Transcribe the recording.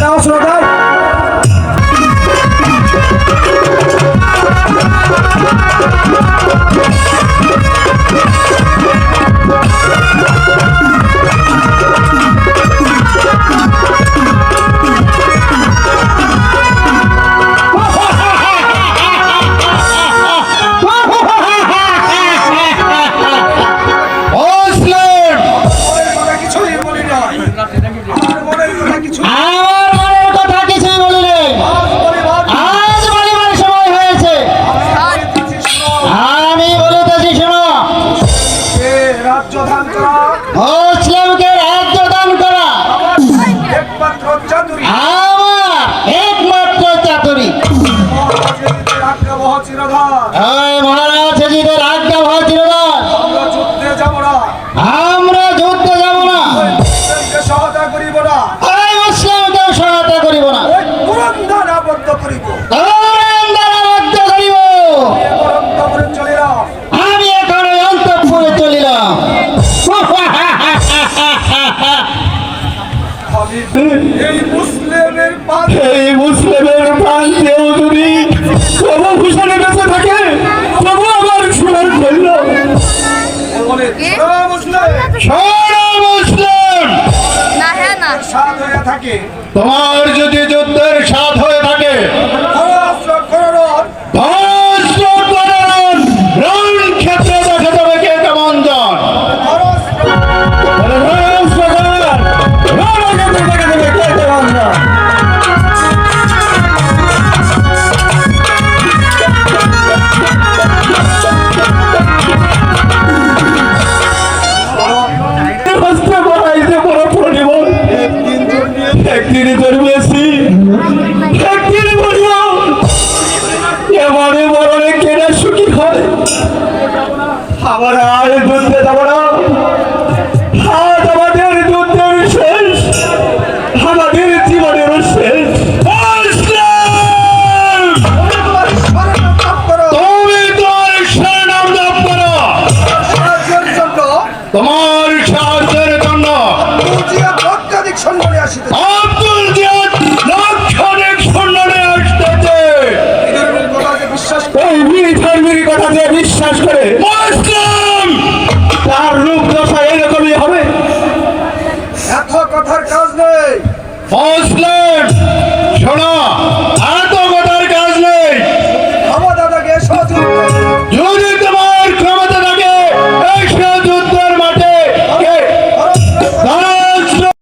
দাও শ্রদ্ধা এই মুসলিমের এই মুসলিমের প্রান্তেও যদি প্রভু ভূষণে বেঁচে থাকে প্রভু আমার সোনার ধন্য তোমার যদি যুদ্ধের সাথ ফকির ধরবেছি ফকির এবারে মরণে কেনা সুখী হয়। আবার আর করে তার রূপ দশা এরকমই হবে। এত কথার কাজ নেই। শোনো